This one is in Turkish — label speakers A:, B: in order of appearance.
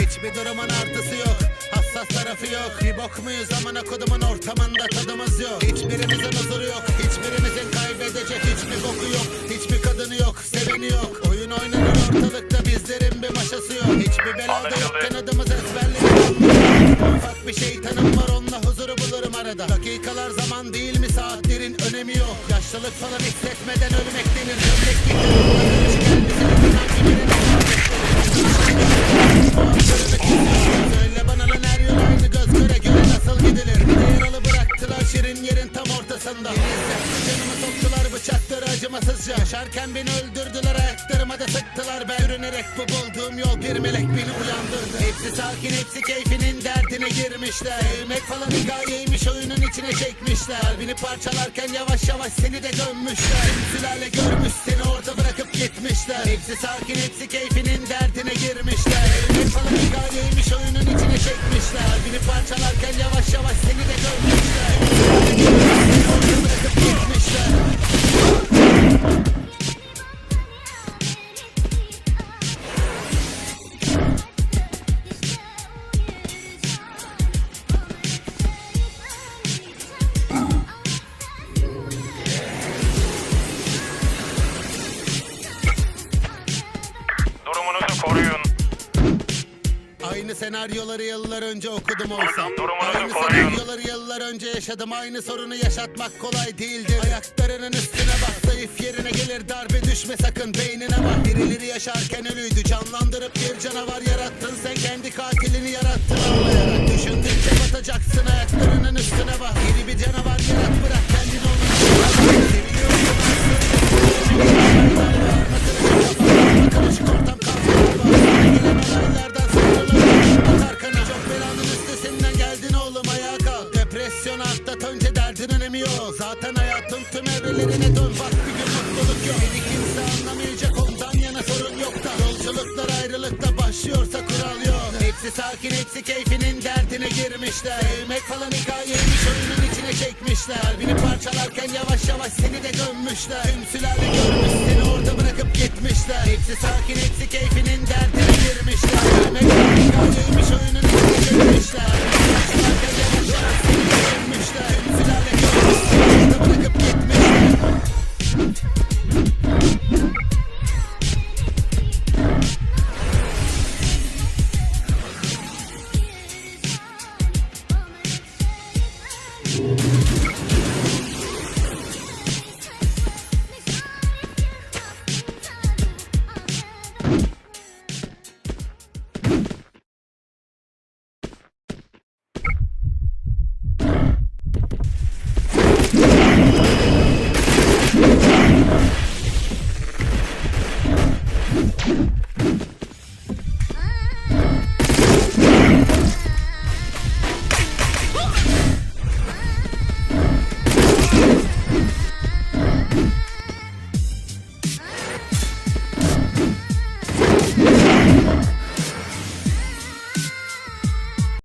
A: Hiçbir durumun artısı yok. Hassas tarafı yok. Bir bok muyuz? Amına kodumun ortamında tadımız yok. Hiçbirimizin huzuru yok. Hiçbirimizin kaybedecek hiçbir boku yok. Hiçbir kadını yok seveni yok. Oyun oynanır ortalıkta bizlerin bir maşası yok. Hiçbir belada yok tanıdığımız ezberli Ufak bir şeytanım var onunla huzuru bulurum arada. Dakikalar zaman değil mi? Saatlerin önemi yok. Yaşlılık falan hissetmeden ölmek denir. Gömlek giydir ortasında Canımı soktular bıçakları acımasızca. Yaşarken beni öldürdüler ayaklarıma da sıktılar. Ben yürünerek bu bulduğum yol bir melek beni uyandırdı. Hepsi sakin hepsi keyfinin derdine girmişler. Sevmek falan hikayeymiş oyunun içine çekmişler. Kalbini parçalarken yavaş yavaş seni de dönmüşler Tüm Sülale görmüş seni orada bırakıp gitmişler. Hepsi sakin hepsi keyfinin derdine girmişler Aynı senaryoları yıllar önce okudum
B: Durumunuzu
A: Aynı senaryoları yıllar önce yaşadım. Aynı sorunu yaşatmak kolay değildir. Ayaklarının üstüne bak zayıf yerine gelir. Darbe düşme sakın beynine bak. Birileri yaşarken ölüydü. Canlandırıp bir canavar yarattın. Sen kendi katilini yarattın. Ağlayarak Düşündükçe batacaksın. Ayaklarının yok Zaten hayatın tüm evrelerine dön. Bak bir gün mutluluk yok. Beni kimse anlamayacak. Ondan yana sorun yok da. Yolculuklar ayrılıkta başlıyorsa kural yok. Hepsi sakin hepsi keyfinin derdine girmişler. Sevmek falan hikayeymiş oyunun içine çekmişler. Kalbini parçalarken yavaş yavaş seni de dönmüşler Tüm sülale görmüş seni orada bırakıp gitmişler. Hepsi sakin you Thank you.